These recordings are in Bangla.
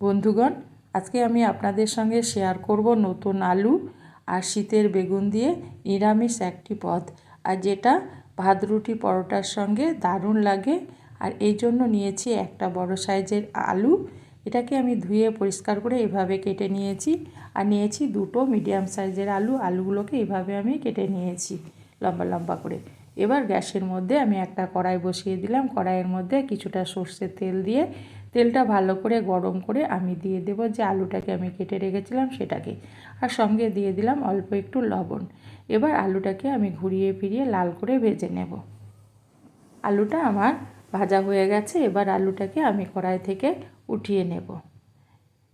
বন্ধুগণ, আজকে আমি আপনাদের সঙ্গে শেয়ার করব নতুন আলু আর শীতের বেগুন দিয়ে নিরামিষ একটি পদ। আর যেটা ভাত, রুটি, পরোটার সঙ্গে দারুণ লাগে। আর এই জন্য নিয়েছি একটা বড় সাইজের আলু। এটাকে আমি ধুয়ে পরিষ্কার করে এভাবে কেটে নিয়েছি। আর নিয়েছি দুটো মিডিয়াম সাইজের আলু। আলুগুলোকে এভাবে আমি কেটে নিয়েছি লম্বা লম্বা করে। এবার গ্যাসের মধ্যে আমি একটা কড়াই বসিয়ে দিলাম। কড়াইয়ের মধ্যে কিছুটা সর্ষের তেল দিয়ে তেলটা ভালো করে গরম করে আমি দিয়ে দেবো যে আলুটাকে আমি কেটে রেখেছিলাম সেটাকে। আর সঙ্গে দিয়ে দিলাম অল্প একটু লবণ। এবার আলুটাকে আমি ঘুরিয়ে ফিরিয়ে লাল করে ভেজে নেব। আলুটা আমার ভাজা হয়ে গেছে, এবার আলুটাকে আমি কড়াই থেকে উঠিয়ে নেব।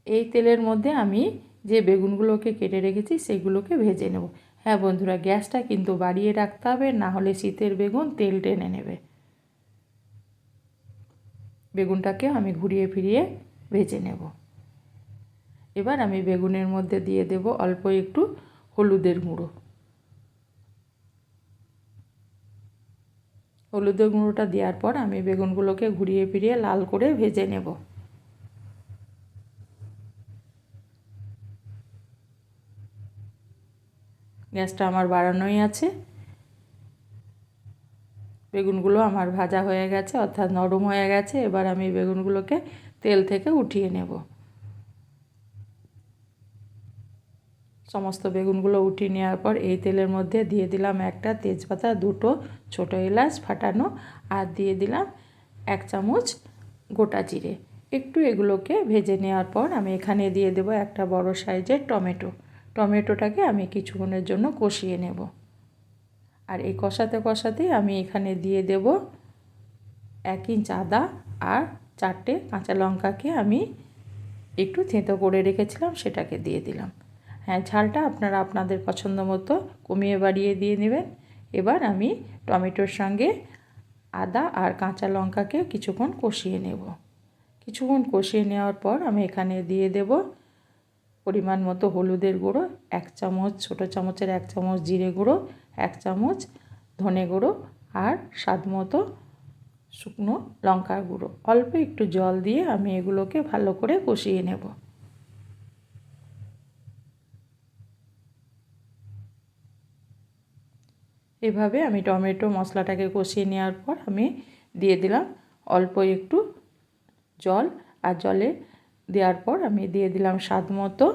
এই তেলের মধ্যে আমি যে বেগুনগুলোকে কেটে রেখেছি সেগুলোকে ভেজে নেব। হ্যাঁ বন্ধুরা, গ্যাসটা কিন্তু বাড়িয়ে রাখতে হবে, না হলে শীতের বেগুন তেল টেনে নেবে। বেগুনটাকে আমি ঘুরিয়ে ফিরিয়ে ভেজে নেব। এবার আমি বেগুনের মধ্যে দিয়ে দেব অল্প একটু হলুদের গুঁড়ো। হলুদের গুঁড়োটা দেওয়ার পর আমি বেগুনগুলোকে ঘুরিয়ে ফিরিয়ে লাল করে ভেজে নেব। গ্যাসটা আমার বাড়ানোই আছে। বেগুনগুলো আমার ভাজা হয়ে গেছে, অর্থাৎ নরম হয়ে গেছে। এবার আমি বেগুনগুলোকে তেল থেকে উঠিয়ে নেব। সমস্ত বেগুনগুলো উঠিয়ে নেওয়ার পর এই তেলের মধ্যে দিয়ে দিলাম একটা তেজপাতা, দুটো ছোটো এলাচ ফাটানো, আর দিয়ে দিলাম এক চামচ গোটা জিরে। একটু এগুলোকে ভেজে নেওয়ার পর আমি এখানে দিয়ে দেব একটা বড় সাইজের টমেটো। টমেটোটাকে আমি কিছুক্ষণের জন্য কষিয়ে নেব। আর এই কষাতে কষাতেই আমি এখানে দিয়ে দেব এক ইঞ্চ আদা আর চারটে কাঁচা লঙ্কাকে আমি একটু থেঁতো করে রেখেছিলাম, সেটাকে দিয়ে দিলাম। হ্যাঁ ঝালটা আপনারা আপনাদের পছন্দ মতো কমিয়ে বাড়িয়ে দিয়ে নেবেন। এবার আমি টমেটোর সঙ্গে আদা আর কাঁচা লঙ্কাকে কিছুক্ষণ কষিয়ে নেব। কিছুক্ষণ কষিয়ে নেওয়ার পর আমি এখানে দিয়ে দেব পরিমাণ মতো হলুদের গুঁড়ো, এক চামচ, ছোটো চামচের এক চামচ জিরে গুঁড়ো এক চামচ ধনে গুঁড়ো আর স্বাদ মতো শুকনো লঙ্কার গুঁড়ো। অল্প একটু জল দিয়ে আমি এগুলোকে ভালো করে কষিয়ে নেব। এভাবে আমি টমেটো মশলাটাকে কষিয়ে নেওয়ার পর আমি দিয়ে দিলাম অল্প একটু জল। আর জলে দেওয়ার পর আমি দিয়ে দিলাম স্বাদ মতো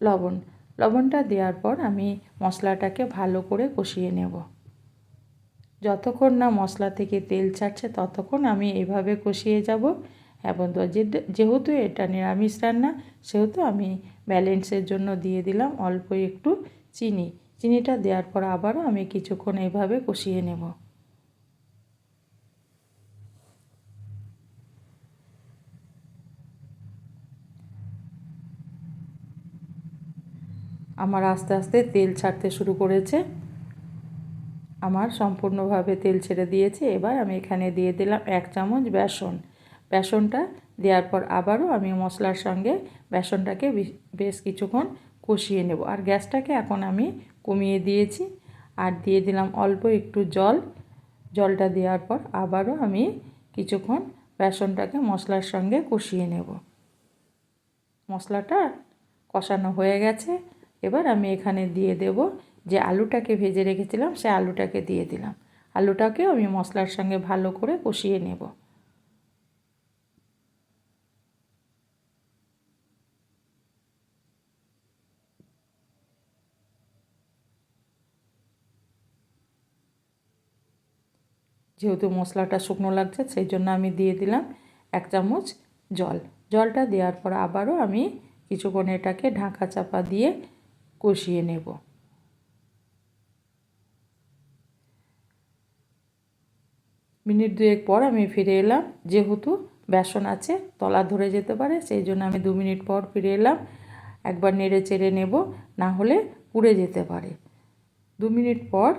লবণ। লবণটা দেওয়ার পর আমি মশলাটাকে ভালো করে কষিয়ে নেব। যতক্ষণ না মশলা থেকে তেল ছাড়ছে ততক্ষণ আমি এভাবে কষিয়ে যাব। এবং যেহেতু এটা নিরামিষ রান্না, সেহেতু আমি ব্যালেন্সের জন্য দিয়ে দিলাম অল্প একটু চিনি। চিনিটা দেওয়ার পর আবারও আমি কিছুক্ষণ এইভাবে কষিয়ে নেব। আমার আস্তে আস্তে তেল ছাড়তে শুরু করেছে। আমার সম্পূর্ণভাবে তেল ছেড়ে দিয়েছে। এবার আমি এখানে দিয়ে দিলাম এক চামচ বেসন। বেসনটা দেওয়ার পর আবারও আমি মশলার সঙ্গে বেসনটাকে বেশ কিছুক্ষণ কষিয়ে নেব। আর গ্যাসটাকে এখন আমি কমিয়ে দিয়েছি। আর দিয়ে দিলাম অল্প একটু জল। জলটা দেওয়ার পর আবারও আমি কিছুক্ষণ বেসনটাকে মশলার সঙ্গে কষিয়ে নেব। মশলাটা কষানো হয়ে গেছে। এবার আমি এখানে দিয়ে দেব যে আলুটাকে ভেজে রেখেছিলাম, সে আলুটাকে দিয়ে দিলাম। আলুটাকেও আমি মশলার সঙ্গে ভালো করে কষিয়ে নেব। যেহেতু মশলাটা শুকনো লাগছে, সেই জন্য আমি দিয়ে দিলাম এক চামচ জল। জলটা দেওয়ার পর আবারও আমি কিছুক্ষণ এটাকে ঢাকা চাপা দিয়ে কষিয়ে নেব। মিনিট দুয়েক পর আমি ফিরে এলাম। যেহেতু বেসন আছে, তলা ধরে যেতে পারে, সেই জন্য আমি দু মিনিট পর ফিরে এলাম। একবার নেড়ে চেড়ে নেব, না হলে পুড়ে যেতে পারে। দু মিনিট পর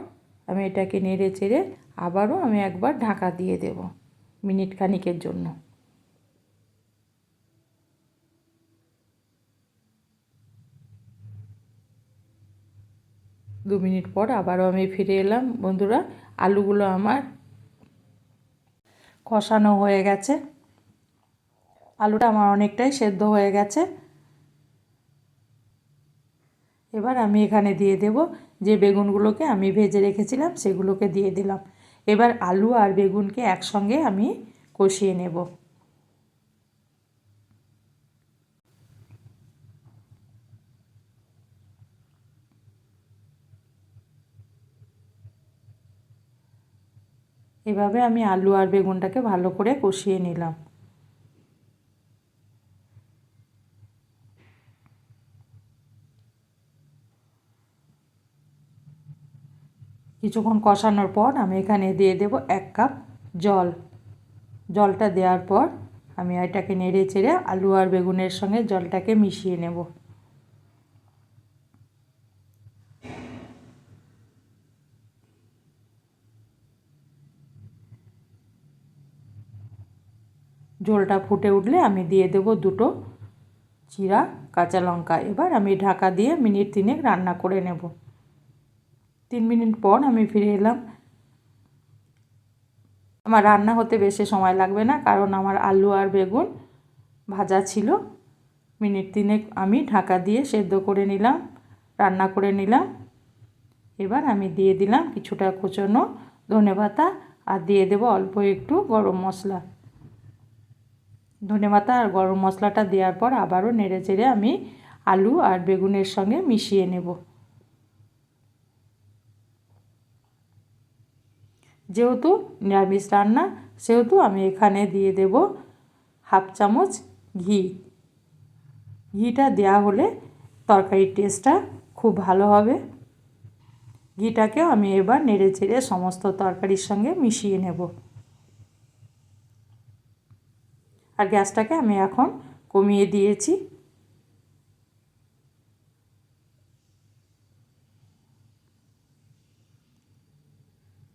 আমি এটাকে নেড়ে চেড়ে আবারও আমি একবার ঢাকা দিয়ে দেব মিনিট খানিকের জন্য। দু মিনিট পর আবারও আমি ফিরে এলাম। বন্ধুরা, আলুগুলো আমার কষানো হয়ে গেছে। আলুটা আমার অনেকটাই সেদ্ধ হয়ে গেছে। এবার আমি এখানে দিয়ে দেব যে বেগুনগুলোকে আমি ভেজে রেখেছিলাম, সেগুলোকে দিয়ে দিলাম। এবার আলু আর বেগুনকে একসঙ্গে আমি কষিয়ে নেব। এভাবে আমি আলু আর বেগুনটাকে ভালো করে কষিয়ে নিলাম। কিছুক্ষণ কষানোর পর আমি এখানে দিয়ে দেব এক কাপ জল। জলটা দেওয়ার পর আমি এটাকে নেড়ে চেড়ে আলু আর বেগুনের সঙ্গে জলটাকে মিশিয়ে নেব। ঝোলটা ফুটে উঠলে আমি দিয়ে দেব দুটো চিরা কাঁচা লঙ্কা। এবার আমি ঢাকা দিয়ে মিনিট তিনেক রান্না করে নেব। তিন মিনিট পর আমি ফিরে এলাম। আমার রান্না হতে বেশি সময় লাগবে না, কারণ আমার আলু আর বেগুন ভাজা ছিল। মিনিট তিনেক আমি ঢাকা দিয়ে সেদ্ধ করে নিলাম, রান্না করে নিলাম। এবার আমি দিয়ে দিলাম কিছুটা কুচনো ধনে পাতা আর দিয়ে দেবো অল্প একটু গরম মশলা। ধনে পাতা আর গরম মশলাটা দেওয়ার পর আবারও নেড়ে চেড়ে আমি আলু আর বেগুনের সঙ্গে মিশিয়ে নেব। যেহেতু নিরামিষ রান্না, সেহেতু আমি এখানে দিয়ে দেব হাফ চামচ ঘি। ঘিটা দেওয়া হলে তরকারির টেস্টটা খুব ভালো হবে। ঘিটাকেও আমি এবার নেড়ে চেড়ে সমস্ত তরকারির সঙ্গে মিশিয়ে নেব। আর গ্যাসটাকে আমি এখন কমিয়ে দিয়েছি।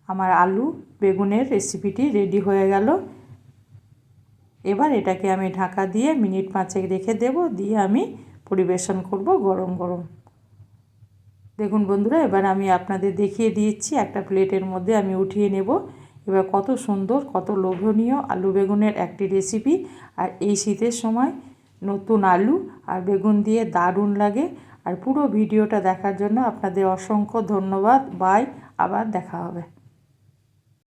আমার আলু, বেগুনের রেসিপিটি রেডি হয়ে গেল। এবার এটাকে আমি ঢাকা দিয়ে মিনিট পাঁচেক রেখে দেব, দিয়ে আমি পরিবেশন করব গরম গরম। দেখুন বন্ধুরা, এবার আমি আপনাদের দেখিয়ে দিচ্ছি একটা প্লেটের মধ্যে আমি উঠিয়ে নেব। এবার কত সুন্দর, কত লোভনীয় আলু বেগুনের একটি রেসিপি আর এই শীতের সময় নতুন আলু আর বেগুন দিয়ে দারুণ লাগে। আর পুরো ভিডিওটা দেখার জন্য আপনাদের অসংখ্য ধন্যবাদ। বাই, আবার দেখা হবে।